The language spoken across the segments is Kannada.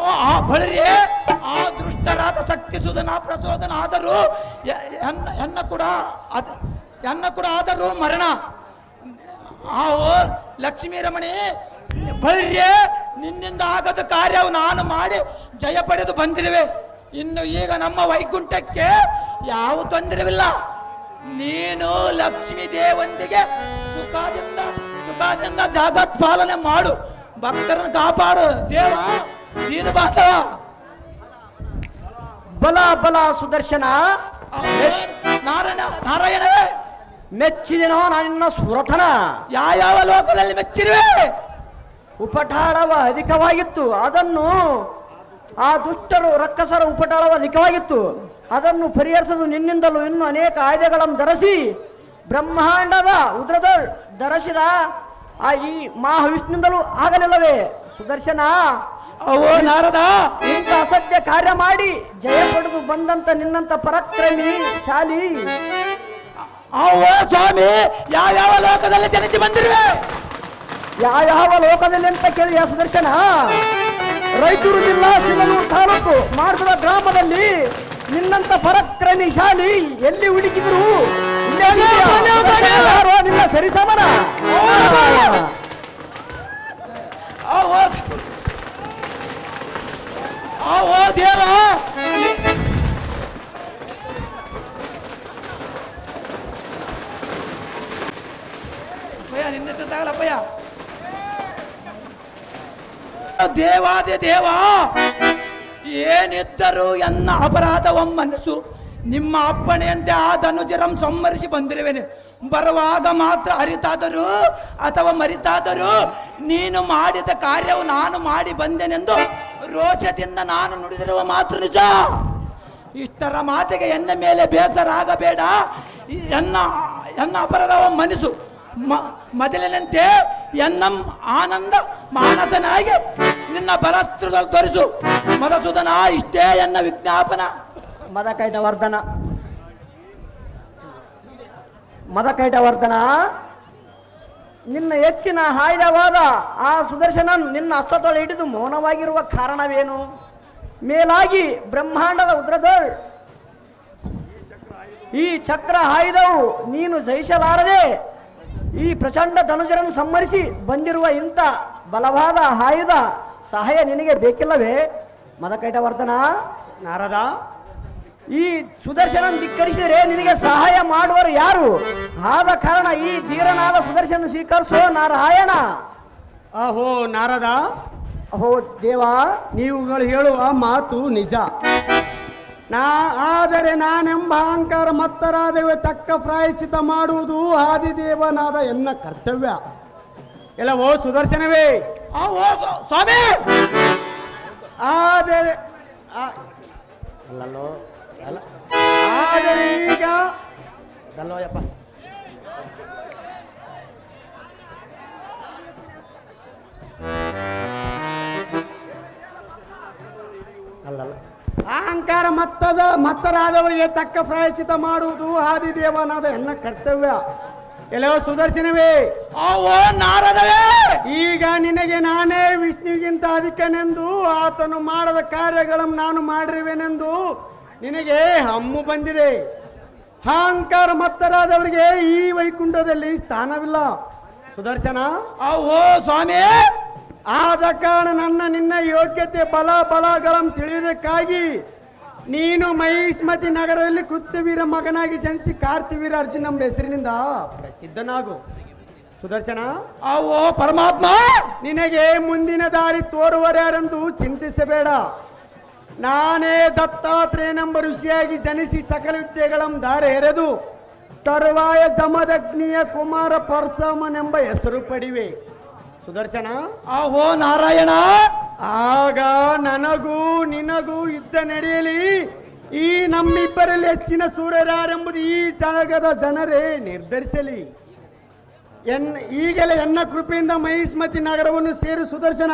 ಓ, ಆ ಬಳಿರಿ, ಆ ದುಷ್ಟರಾದ ಶಕ್ತಿ ಸುಧನ, ಪ್ರಚೋದನ ಆದರೂ ಎನ್ನ ಕೂಡ ಅದ, ಎನ್ನ ಕೂಡ ಆದರೂ ಮರಣ. ಆ ಲಕ್ಷ್ಮೀ ರಮಣಿ, ಬಳ್ರಿ, ನಿನ್ನಿಂದ ಆಗದ ಕಾರ್ಯವು ನಾನು ಮಾಡಿ ಜಯ ಪಡೆದು ಬಂದಿರುವೆ. ಇನ್ನು ಈಗ ನಮ್ಮ ವೈಕುಂಠಕ್ಕೆ ಯಾವ ತೊಂದರೆವಿಲ್ಲ. ನೀನು ಲಕ್ಷ್ಮೀ ದೇವಂದಿಗೆ ಸುಖದಿಂದ ಸುಖದಿಂದ ಜಾಗತ್ ಪಾಲನೆ ಮಾಡು. ಭಕ್ತರನ್ನು ಕಾಪಾಡು. ದೇವ ದೀನ ಬಾಂಧವ ಬಲ ಬಲ ಸುದರ್ಶನ. ನಾರಾಯಣ ನಾರಾಯಣವೇ ಮೆಚ್ಚಿದೆನೋ ನಾನಿನ್ನ ಸುರಥನ. ಯಾವ ಲೋಕದಲ್ಲಿ ಮೆಚ್ಚಿರುವೆ? ಉಪಟಾಳವ ಅಧಿಕವಾಗಿತ್ತು. ಅದನ್ನು ಆ ದುಷ್ಟರು ರಕ್ಕಸರ ಉಪಟಾಳವ ಅಧಿಕವಾಗಿತ್ತು. ಅದನ್ನು ಪರಿಹರಿಸಲು ನಿನ್ನಿಂದಲೂ ಇನ್ನು ಅನೇಕ ಆಯ್ದೆಗಳನ್ನು ಧರಿಸಿ ಬ್ರಹ್ಮಾಂಡದ ಉದ್ರದ ಧರಿಸಿದ ಆ ಈ ಮಹಾವಿಷ್ಣುವಿಂದಲೂ ಆಗಲಿಲ್ಲವೇ? ಸುದರ್ಶನ. ಅವೋ ನಾರದ ಇಂಥ ಅಸತ್ಯ ಕಾರ್ಯ ಮಾಡಿ ಜಯ ಪಡೆದು ಬಂದಂತ ನಿನ್ನಂತ ಪರಕ್ರಮಿ ಶಾಲಿ. ಅವೋ ಸ್ವಾಮಿ ಯಾವ ಲೋಕದಲ್ಲಿ ಜನಿಸಿ ಬಂದಿರುವೆ? ಯಾವ ಲೋಕದಲ್ಲಿ ಅಂತ ಕೇಳಿ ಆ ಸುದರ್ಶನ? ರಾಯಚೂರು ಜಿಲ್ಲಾ ಶಿವನೂರು ತಾಲೂಕು ಮಾಡಿಸಿದ ಗ್ರಾಮದಲ್ಲಿ ನಿನ್ನಂತ ಪರಕ್ರಮಿ ಶಾಲಿ ಎಲ್ಲಿ ಹುಡುಕಿದ್ರು? ಸರಿ ಸಮನ. ನಿನ್ನ ಸರಿಸಮನ ಅವೋ ದೇವ! ಭಯ ನಿನ್ನೆತ್ತಾಗಲ್ಲಪ್ಪಯ್ಯ ದೇವಾದಿ ದೇವ! ಏನಿದ್ದರೂ ಎನ್ನ ಅಪರಾಧವ ಮನಸ್ಸು. ನಿಮ್ಮ ಅಪ್ಪಣೆಯಂತೆ ಆ ಧನುಜರಂ ಸಂಹರಿಸಿ ಬಂದಿರುವೆನೆ. ಬರುವಾಗ ಮಾತ್ರ ಅರಿತಾದರೂ ಅಥವಾ ಮರಿತಾದರೂ ನೀನು ಮಾಡಿದ ಕಾರ್ಯವು ನಾನು ಮಾಡಿ ಬಂದೆನೆಂದು ರೋಷದಿಂದ ನಾನು ನುಡಿದಿರುವ ಮಾತು ನಿಜ? ಇಷ್ಟರ ಮಾತಿಗೆ ಎನ್ನ ಮೇಲೆ ಬೇಸರ ಆಗಬೇಡ. ಎನ್ನ ಎನ್ನ ಅಪರಾಧವ ಮನಸ್ಸು. ಮ- ಮೊದಲಿನಂತೆ ಎನ್ನ ಆನಂದ ಮಾನಸನಾಗಿ ನಿನ್ನ ಬಲಸ್ತ್ರದಲ್ಲಿ ತೋರಿಸು. ಮಧುಸೂದನ ಇಷ್ಟೇ ಎನ್ನ ವಿಜ್ಞಾಪನ. ಮದಕೈಟವರ್ಧನ. ಮದಕೈಟವರ್ಧನ ನಿನ್ನ ಹೆಚ್ಚಿನ ಆಯುಧವಾದ ಆ ಸುದರ್ಶನ ನಿನ್ನ ಹಸ್ತದೊಳೆ ಹಿಡಿದು ಮೌನವಾಗಿರುವ ಕಾರಣವೇನು? ಮೇಲಾಗಿ ಬ್ರಹ್ಮಾಂಡದ ಉದ್ರದ ಈ ಚಕ್ರ ಆಯುಧವು ನೀನು ಜಯಿಸಲಾರದೆ ಈ ಪ್ರಚಂಡ ಧನುಜರನ್ನು ಸಂಹರಿಸಿ ಬಂದಿರುವ ಇಂಥ ಬಲವಾದ ಆಯುಧ ಸಹಾಯ ನಿನಗೆ ಬೇಕಿಲ್ಲವೇ? ಮದಕೈಟವರ್ಧನ, ನಾರದ ಈ ಸುದರ್ಶನ ಧಿಕ್ಕರಿಸಿದರೆ ನಿನಗೆ ಸಹಾಯ ಮಾಡುವರು ಯಾರು? ಆದ ಕಾರಣ ಈ ಧೀರನಾದ ಸುದರ್ಶನ ಸ್ವೀಕರಿಸೋ ನಾರಾಯಣ. ಅಹೋ ನಾರದ. ಅಹೋ ದೇವ ನೀವುಗಳು ಹೇಳುವ ಮಾತು ನಿಜ. ನಾ ಆದರೆ ನಾನೆಂಬ ಅಹಂಕಾರ ಮತ್ತರಾದವೆ ತಕ್ಕ ಪ್ರಾಯಶ್ಚಿತ ಮಾಡುವುದು ಆದಿದೇವನಾದ ಎನ್ನ ಕರ್ತವ್ಯ. ಎಲ್ಲ ಓ ಸುದರ್ಶನವೇ ಸ್ವಾಮಿ! ಆದರೆ ಅಲ್ಲಲ್ಲೋ. ಅಲ್ಲ. ಆದರೆ ಈಗ ದಲ್ಲೋಯಪ್ಪ ಅಲ್ಲಲ್ಲ. ಅಹಂಕಾರ ಮತ್ತದ ಮತ್ತರಾದವರಿಗೆ ತಕ್ಕ ಪ್ರಾಯಚಿತ ಮಾಡುವುದು ಆದಿದೇವನಾದ ಹೆಣ್ಣ ಕರ್ತವ್ಯ. ಎಲ್ಲೋ ಸುದರ್ಶನವೇ? ನಾರದವೇ! ಈಗ ನಿನಗೆ ನಾನೇ ವಿಷ್ಣುವಿಗಿಂತ ಅಧಿಕನೆಂದು ಆತನು ಮಾಡದ ಕಾರ್ಯಗಳನ್ನು ನಾನು ಮಾಡಿರುವೆನೆಂದು ನಿನಗೆ ಹಮ್ಮು ಬಂದಿದೆ. ಅಹಂಕಾರ ಮತ್ತರಾದವರಿಗೆ ಈ ವೈಕುಂಠದಲ್ಲಿ ಸ್ಥಾನವಿಲ್ಲ. ಸುದರ್ಶನ? ಓ ಸ್ವಾಮಿ! ಆದ ಕಾರಣ ನನ್ನ ನಿನ್ನ ಯೋಗ್ಯತೆ ಬಲ ಬಲಗಳನ್ನು ತಿಳಿಯುವುದಕ್ಕಾಗಿ ನೀನು ಮಹಿಷ್ಮತಿ ನಗರದಲ್ಲಿ ಕೃತ್ಯವೀರ ಮಗನಾಗಿ ಜನಿಸಿ ಕಾರ್ತಿವೀರ ಅರ್ಜುನ ನಮ್ಮ ಹೆಸರಿನಿಂದ ಪ್ರಸಿದ್ಧನಾಗು. ಸುದರ್ಶನ? ಓ ಪರಮಾತ್ಮ! ನಿನಗೆ ಮುಂದಿನ ದಾರಿ ತೋರುವರ್ಯಾರೆಂದು ಚಿಂತಿಸಬೇಡ. ನಾನೇ ದತ್ತಾತ್ರೇಯನೆಂಬ ಋಷಿಯಾಗಿ ಜನಿಸಿ ಸಕಲ ವಿದ್ಯೆಗಳಂ ದಾರಿ ಎರೆದು ತರುವಾಯ ಜಮದಗ್ನಿಯ ಕುಮಾರ ಪರಶುರಾಮನೆಂಬ ಹೆಸರು ಪಡಿವೆ. ಸುದರ್ಶನ? ಆಹೋ ನಾರಾಯಣ! ಆಗ ನನಗೂ ನಿನಗೂ ಯುದ್ಧ ನಡೆಯಲಿ. ಈ ನಮ್ಮಿಬ್ಬರಲ್ಲಿ ಹೆಚ್ಚಿನ ಸೂರ್ಯರಾರೆಂಬುದು ಈ ಜಾಗದ ಜನರೇ ನಿರ್ಧರಿಸಲಿ. ಎನ್ ಈಗಲೇ ಎನ್ನ ಕೃಪೆಯಿಂದ ಮಹಿಷ್ಮತಿ ನಗರವನ್ನು ಸೇರಿ ಸುದರ್ಶನ.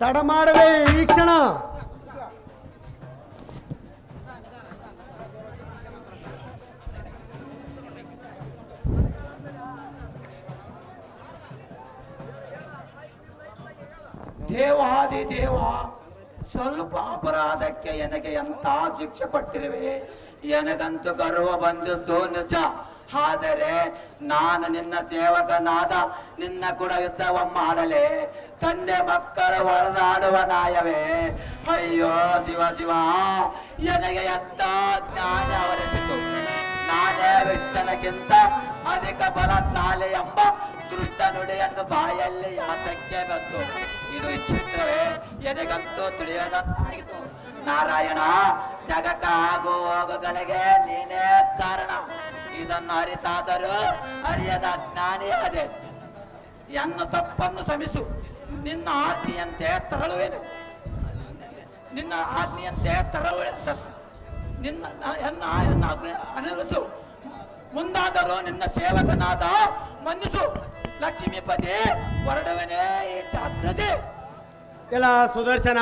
ತಡ ಮಾಡದೆ ಈ ದೇವಾದಿ ದೇವ, ಸ್ವಲ್ಪ ಅಪರಾಧಕ್ಕೆ ನನಗೆ ಎಂತ ಶಿಕ್ಷೆ ಕೊಟ್ಟಿರುವೆ? ನನಗಂತೂ ಗರ್ವ ಬಂದದ್ದು ನಿಜ. ಆದರೆ ನಾನು ನಿನ್ನ ಸೇವಕನಾದ, ನಿನ್ನ ಕೂಡ ಯುದ್ಧವ ಮಾಡಲೆ. ತಂದೆ ಮಕ್ಕಳು ಹೊಡೆದಾಡುವ ನಾಯವೇ? ಅಯ್ಯೋ ಶಿವ ಶಿವ ನನಗೆ ಎಂತ ಜ್ಞಾನ ಅವರಿಸಿತು ನಾನೇ ವಿಠ್ಠಲಕ್ಕಿಂತ ಅಧಿಕ ಸಾಲೆ ಎಂಬ ದುಷ್ಟ ನುಡಿಯನ್ನು ಬಾಯಲ್ಲಿ ಯಾತಕ್ಕೆ ಬಂತು. ಇದು ವಿಚಿತ್ರವೇ ಎದೆಗಂತೂ ತಿಳಿಯದಂತಾಗಿತ್ತು. ನಾರಾಯಣ ಜಗಕ್ಕ ಆಗು ಹೋಗುಗಳಿಗೆ ನೀನೇ ಕಾರಣ. ಇದನ್ನು ಅರಿತಾದರೂ ಅರಿಯದ ಜ್ಞಾನಿಯಾದೆ ಎನ್ನ ತಪ್ಪನ್ನು ಶ್ರಮಿಸು. ನಿನ್ನ ಆಜ್ಞೆಯಂತೆ ತರಳುವೆನು. ನಿನ್ನ ಆಜ್ಞೆಯಂತೆ ತರಳು ನಿನ್ನ, ಎನ್ನ ಅನುಸು ಮುಂದಾದರೂ ನಿನ್ನ ಸೇವಕನಾದ ಮನ್ನಿಸು. ಲಕ್ಷ್ಮೀಪತಿ ಹೊರಡವನೇ ಈ ಜಾಗ್ರತೆ. ಎಲ್ಲ ಸುದರ್ಶನ.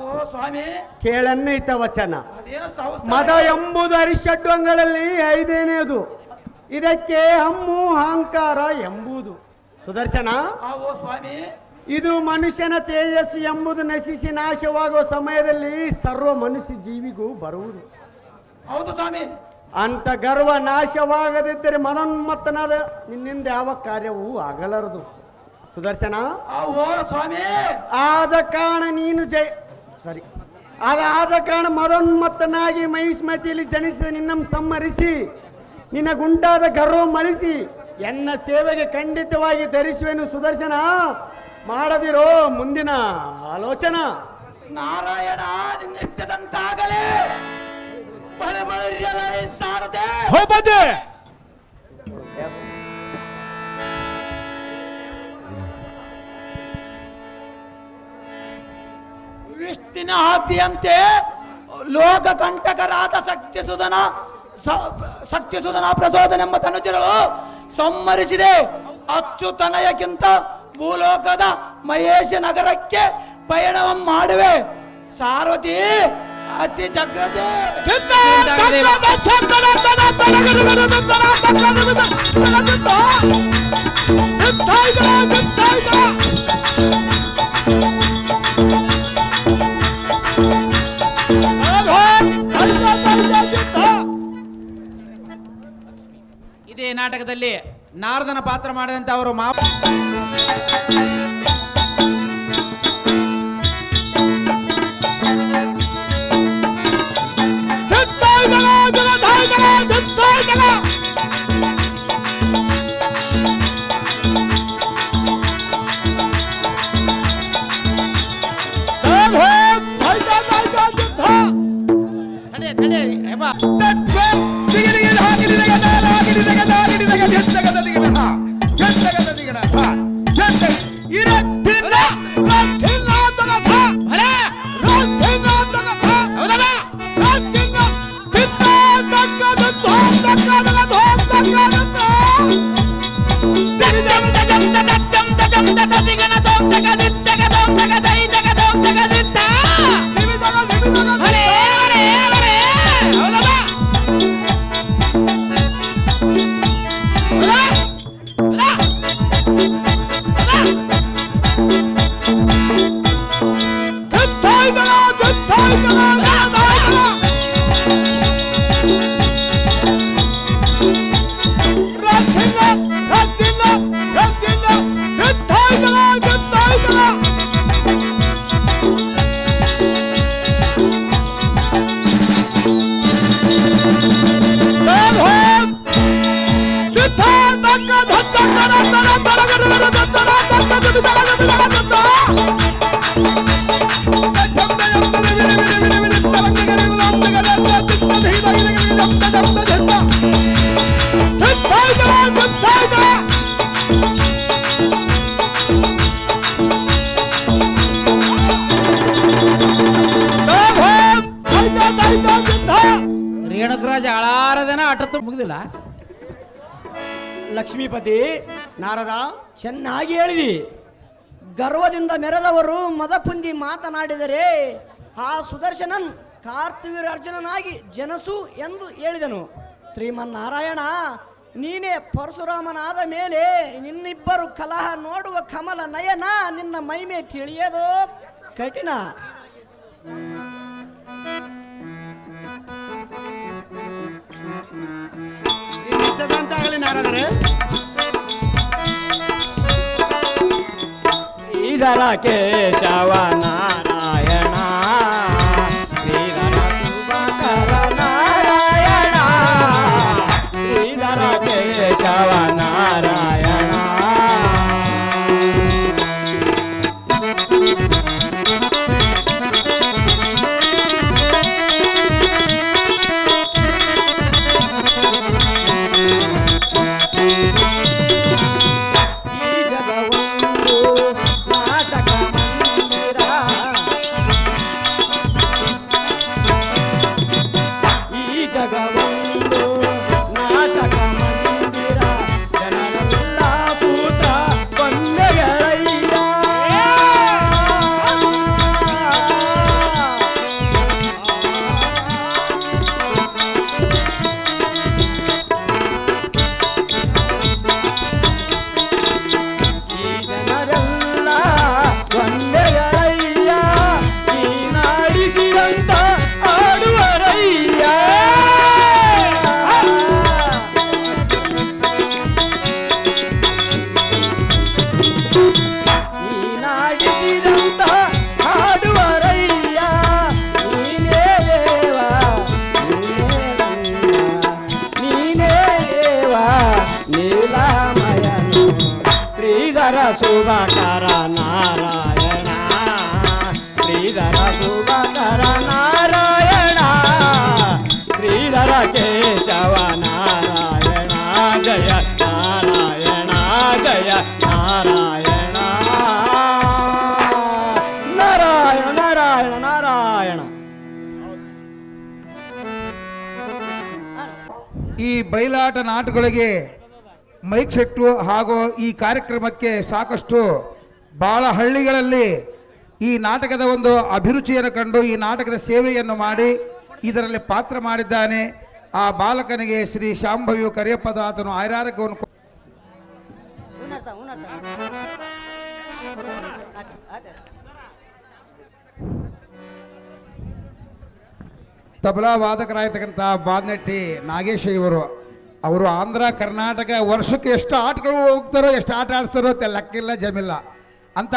ಓ ಸ್ವಾಮಿ. ಕೇಳನ್ನೈತ ವಚನ. ಅದೇನೋ ಸಂಸ್ಥೆ ಮದ ಎಂಬುದು ಅರಿಷಡ್ವಂಗಳಲ್ಲಿ ಐದೇನೇದು. ಇದಕ್ಕೆ ಹಮ್ಮು ಅಹಂಕಾರ ಎಂಬುದು. ಸುದರ್ಶನ. ಆ, ಓ ಸ್ವಾಮಿ. ಇದು ಮನುಷ್ಯನ ತೇಜಸ್ಸು ಎಂಬುದು ನಶಿಸಿ ನಾಶವಾಗುವ ಸಮಯದಲ್ಲಿ ಸರ್ವ ಮನುಷ್ಯ ಜೀವಿಗೂ ಬರುವುದು. ಹೌದು ಸ್ವಾಮಿ. ಅಂತ ಗರ್ವ ನಾಶವಾಗದಿದ್ದರೆ ಮನೋನ್ಮತ್ತನಾದ ನಿನ್ನಿಂದ ಯಾವ ಕಾರ್ಯವೂ ಆಗಲಾರದು. ಸುದರ್ಶನ? ಸ್ವಾಮಿ! ಆದ ಕಾರಣ ನೀನು ಜಯ ಸರಿ ಆದ ಆದ ಕಾರಣ ಮದೋನ್ಮತ್ತನಾಗಿ ಮಹಿಷ್ಮತಿಯಲ್ಲಿ ಜನಿಸಿದ ನಿನ್ನನ್ನು ಸಮ್ಮರಿಸಿ ನಿನ್ನ ಗುಂಟಾದ ಗರ್ವ ಮಳಿಸಿ ಎನ್ನ ಸೇವೆಗೆ ಖಂಡಿತವಾಗಿ ಧರಿಸುವೆನು ಸುದರ್ಶನ. ಮಾಡದಿರೋ ಮುಂದಿನ ಆಲೋಚನಾ. ನಾರಾಯಣ ನಿನ್ನಿಟ್ಟದಂತಾಗಲೇ ಸಾರದೆ. ಹೋಗ್ಬಂದೆ ವಿಷ್ಣಿನ ಆಜ್ಞೆಯಂತೆ ಲೋಕ ಕಂಟಕರಾದ ಶಕ್ತಿ ಸುಧನ ಶಕ್ತಿ ಸುಧನ ಪ್ರಚೋದನೆಂಬ ತನುಜರಳು ಸಂಹರಿಸಿದೆ. ಅಚ್ಚುತನಯಕ್ಕಿಂತ ಭೂಲೋಕದ ಮಹೇಶ ನಗರಕ್ಕೆ ಪಯಣವ ಮಾಡುವೆ. ಸಾರಥಿ ಅತಿ ಇದೇ ನಾಟಕದಲ್ಲಿ ನಾರದನ ಪಾತ್ರ ಮಾಡಿದಂತ ಅವರು ಮಾ ರೇಣುಕರಾಜ ಅಳಾರದನ ಆಟ ಮುಗಿದಿಲ್ಲ. ಲಕ್ಷ್ಮೀಪತಿ ನಾರದ? ಚೆನ್ನಾಗಿ ಹೇಳಿದಿ. ಗರ್ವದಿಂದ ಮೆರೆದವರು ಮದಪುಂದಿ ಮಾತನಾಡಿದರೆ ಆ ಸುದರ್ಶನನ್ ಕಾರ್ತಿವೀರಾರ್ಜುನನಾಗಿ ಜನಸು ಎಂದು ಹೇಳಿದನು. ಶ್ರೀಮನ್ನಾರಾಯಣ ನೀನೇ ಪರಶುರಾಮನಾದ ಮೇಲೆ ನಿನ್ನಿಬ್ಬರು ಕಲಹ ನೋಡುವ ಕಮಲ ನಯನ ನಿನ್ನ ಮೈಮೆ ತಿಳಿಯೋದು. ಕಠಿಣ. ಆಗಲಿ ನಾರದರೆ? ಶ್ರೀಧರ ಕೇಶವ ಶ್ರೀಧರ ಶುಭಕರ ನಾರಾಯಣ ಶ್ರೀಧರ ಶುಭಕರ ನಾರಾಯಣ ಶ್ರೀಧರ ಕೇಶವ ನಾರಾಯಣ ಜಯ ನಾರಾಯಣ ಜಯ ನಾರಾಯಣ ನಾರಾಯಣ ನಾರಾಯಣ ನಾರಾಯಣ ಈ ಬಯಲಾಟ ನಾಟಗಳಿಗೆ ಮೈಕ್ ಸೆಟ್ಟು ಹಾಗೂ ಈ ಕಾರ್ಯಕ್ರಮಕ್ಕೆ ಸಾಕಷ್ಟು ಭಾಳ ಹಳ್ಳಿಗಳಲ್ಲಿ ಈ ನಾಟಕದ ಒಂದು ಅಭಿರುಚಿಯನ್ನು ಕಂಡು ಈ ನಾಟಕದ ಸೇವೆಯನ್ನು ಮಾಡಿ ಇದರಲ್ಲಿ ಪಾತ್ರ ಮಾಡಿದ್ದಾನೆ. ಆ ಬಾಲಕನಿಗೆ ಶ್ರೀ ಶಾಂಭವಿಯು ಕರಿಯಪ್ಪದ ಆತನು ಐರಾರಕವನ್ನು ತಬಲಾ ವಾದಕರಾಗಿರ್ತಕ್ಕಂಥ ಬಾದ್ನೆಟ್ಟಿ ನಾಗೇಶ ಇವರು. ಅವರು ಆಂಧ್ರ ಕರ್ನಾಟಕ ವರ್ಷಕ್ಕೆ ಎಷ್ಟು ಆಟಗಳು ಹೋಗ್ತಾರೋ ಎಷ್ಟು ಆಟ ಆಡಿಸ್ತಾರೋ ಅಂತ ಲೆಕ್ಕಿಲ್ಲ ಜಮಿಲ್ಲ. ಅಂತ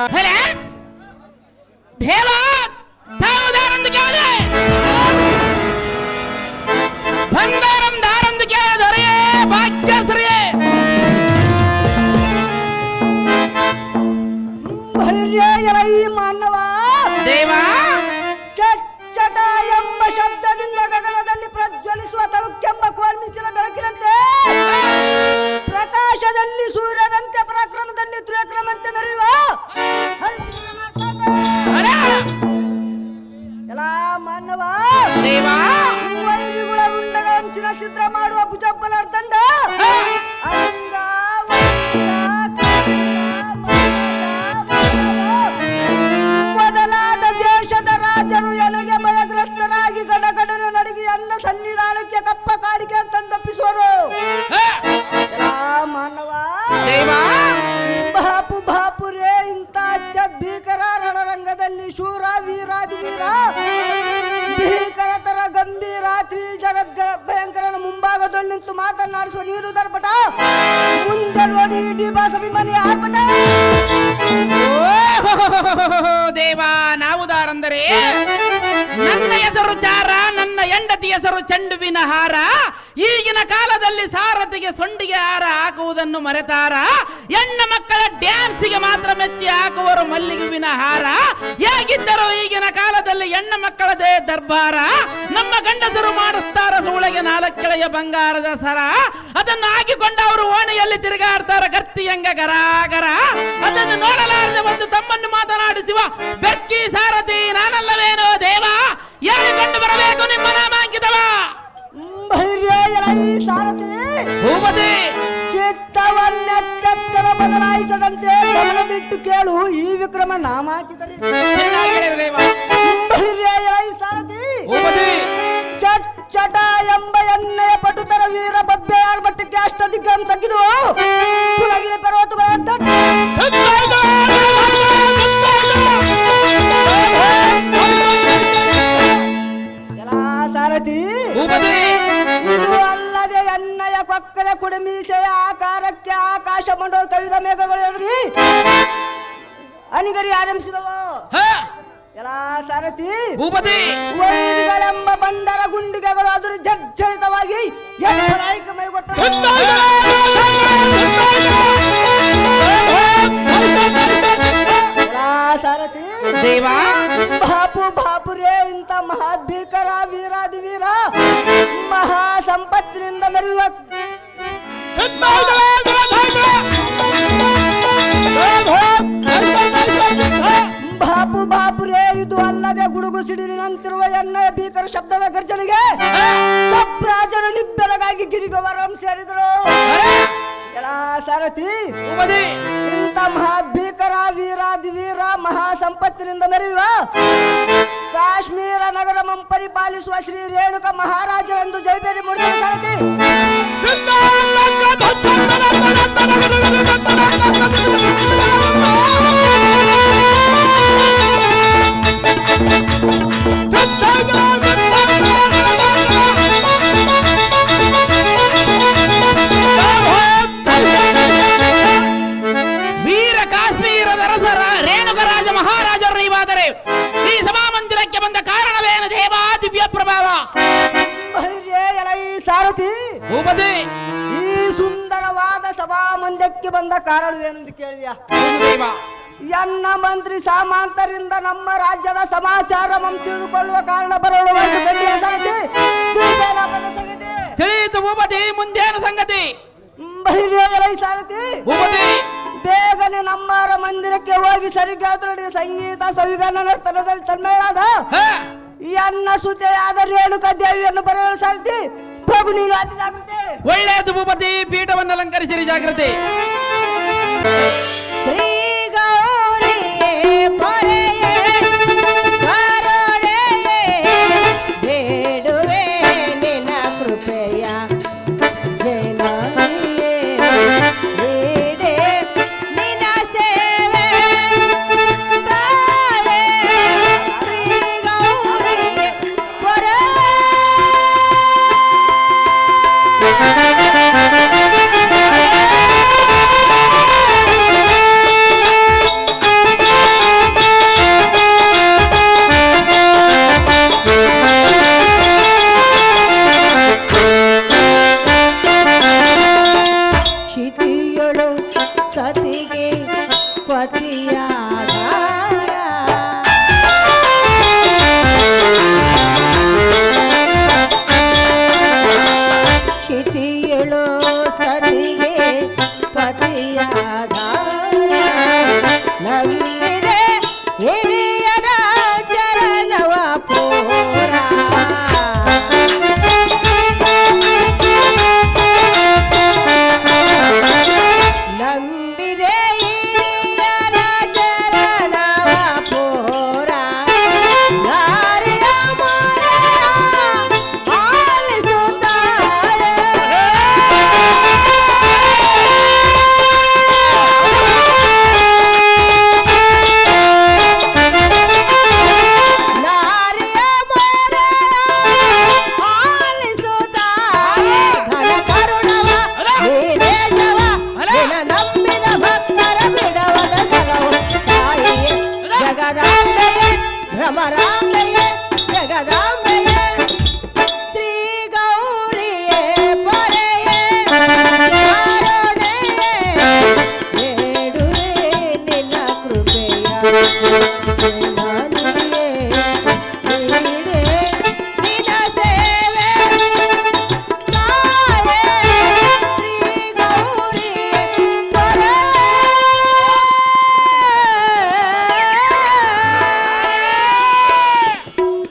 ಮಾನವ. ದೇವಾ. ಚಟ ಎಂಬ ಶಬ್ದದಿಂದ ಗಗನದಲ್ಲಿ ಪ್ರಜ್ವಲಿಸುವ ತಳುಕೆಂಬ ಕೋಲ್ಮಿಂಚಿನ ಹೆಸರು ಚಾರ ನನ್ನ ಹೆಂಡತಿ ಹೆಸರು ಚಂಡುವಿನ ಹಾರ. ಈಗಿನ ಕಾಲದಲ್ಲಿ ಸಾರಥಿಗೆ ಸೊಂಡಿಗೆ ಹಾರ ಹಾಕುವುದನ್ನು ಮರೆತಾರ. ಹೆಣ್ಣ ಮಕ್ಕಳ ಡ್ಯಾನ್ಸಿಗೆ ಮಾತ್ರ ಮೆಚ್ಚಿ ಹಾಕುವರು ಮಲ್ಲಿಗುವಿನ ಹಾರ. ಹೇಗಿದ್ದರೂ ಈಗಿನ ಕಾಲದಲ್ಲಿ ಹೆಣ್ಣ ಮಕ್ಕಳದೇ ದರ್ಬಾರ. ನಮ್ಮ ಗಂಡದರು ಮಾಡುತ್ತಾರ ಸೂಳೆಗೆ ನಾಲ್ಕೆಳೆಯ ಬಂಗಾರದ ಸರ. ಅದನ್ನು ಹಾಕಿಕೊಂಡು ಅವರು ಓಣೆಯಲ್ಲಿ ತಿರುಗಾಡ್ತಾರ ಗರ್ತಿಯಂಗ ಗರಾಗರ. ಅದನ್ನು ನೋಡಲಾರದೆ ಒಂದು ತಮ್ಮನ್ನು ಮಾತನಾಡಿಸುವ ಬೆಕ್ಕಿ ಸಾರಥಿ ನಾನಲ್ಲವೇನೋ ದೇವ. ಹೇಳಿಕೊಂಡು ಬರಬೇಕು ನಿಮ್ಮ ನಾಮ ಎಲೈ ಸಾರಥಿ ಭೂಪತಿ! ಚಿತ್ತವನ್ನೆತ್ತೆತ್ತರ ಬದಲಾಯಿಸದಂತೆ ಗಮನದಿಟ್ಟು ಕೇಳು ಈ ವಿಕ್ರಮ ನಾಮ ಹಾಕಿದರೆ ಸಾರಥಿ ಚಟ್ ಚಟ ಎಂಬ ಎಣ್ಣೆಯ ಪಟುತರ ವೀರ ಬಬ್ಬೆ ಆರ್ಭಟಕ್ಕೆ ಅಷ್ಟದಿಗ್ಗಂ ತೆಗೆದು ಕುಳಗಿರಿ ಪರ್ವತಗಳ ದಟ್ಟ ಮಂಡಲ ಕವಿದ ಮೇಘಗಳು ಎದ್ರಿ? ಅನಿಗರಿ ಆರಂಭಿಸಿದವು. ಎಲ್ಲ ಸಾರಥಿ ಭೂಪತಿ. ವೈರಿಗಳೆಂಬ ಬಂಡರ ಗುಂಡಿಗೆಗಳು ಅದರ ಜರ್ಜರಿತವಾಗಿ ಮೈಗೊಟ್ಟರು ಎಲ್ಲ ಸಾರಥಿ ದೇವಾ. ಬಾಪು ಬಾಪುರೇ ಇಂಥ ಮಹಾದ್ಭೀಕರ ವೀರಾದಿ ವೀರ ಮಹಾ ಸಂಪತ್ತಿನಿಂದ ಮೆರೆಯುವ ಬಾಪು ಬಾಪುರೇ ಇದು ಅಲ್ಲದೆ ಗುಡುಗು ಸಿಡಿಲಿನಂತಿರುವ ಎಣ್ಣೆಯ ಭೀಕರ ಶಬ್ದದ ಗರ್ಜನೆಗೆ ಸಪ್ರಾಜನ ನಿಬ್ಬೆರಗಾಗಿ ಗಿರಿಗವರಂ ಸೇರಿದರು ಸಾರಥಿ ಇಂಥ ಮಹಾ ವೀರಾದಿ ವೀರ ಮಹಾ ಸಂಪತ್ತಿನಿಂದ ಮೆರೆಯುವ ಕಾಶ್ಮೀರ ನಗರ ಪರಿಪಾಲಿಸುವ ಶ್ರೀ ರೇಣುಕ ಮಹಾರಾಜರೆಂದು ಜೈಬೇರಿ ಮುಡಿದ ಸಾರಥಿ ವೀರ ಕಾಶ್ಮೀರದ ರಸರ ರೇಣುಕರಾಜ ಮಹಾರಾಜರು ನೀವಾದರೆ ಈ ಸಭಾಮಂದಿರಕ್ಕೆ ಬಂದ ಕಾರಣವೇನು? ದೇವಾ ದಿವ್ಯ ಪ್ರಭಾವ. ಸಾರಥಿ. ಭೂಪತಿ. ಈ ಸುಂದರವಾದ ಸಭಾ ಮಂದಿರಕ್ಕೆ ಬಂದ ಕಾರಣವೇನೆಂದು ಕೇಳಿದ್ಯಾ? ದೇವ. ಎನ್ನ ಮಂತ್ರಿ ಸಾಮಾಂತರಿಂದ ನಮ್ಮ ರಾಜ್ಯದ ಸಮಾಚಾರ ತಿಳಿದುಕೊಳ್ಳುವ ಕಾರಣ ಬರೋಣ ತಿಳಿಯಿತು ಭೂಪತಿ ಮುಂದೇನು ಸಂಗತಿ? ಸಾರಥಿ. ಬೇಗನೆ ನಮ್ಮರ ಮಂದಿರಕ್ಕೆ ಹೋಗಿ ಸರಿಗಾತ್ರಡಿ ಸಂಗೀತ ಸವಿಗಾನ ನರ್ತನದಲ್ಲಿ ತನ್ಮೇಳಾದ ಎನ್ನ ಸುತೆಯಾದ ರೇಣುಕ ದೇವಿಯನ್ನು ಬರೆಯಲು ಸಾರಥಿ. ಪ್ರಭು ನೀನು ಜಾಗೃತಿ. ಒಳ್ಳೆಯದು ಭೂಪತಿ ಪೀಠವನ್ನು ಅಲಂಕರಿಸಿರಿ ಜಾಗ್ರತೆ ಶ್ರೀ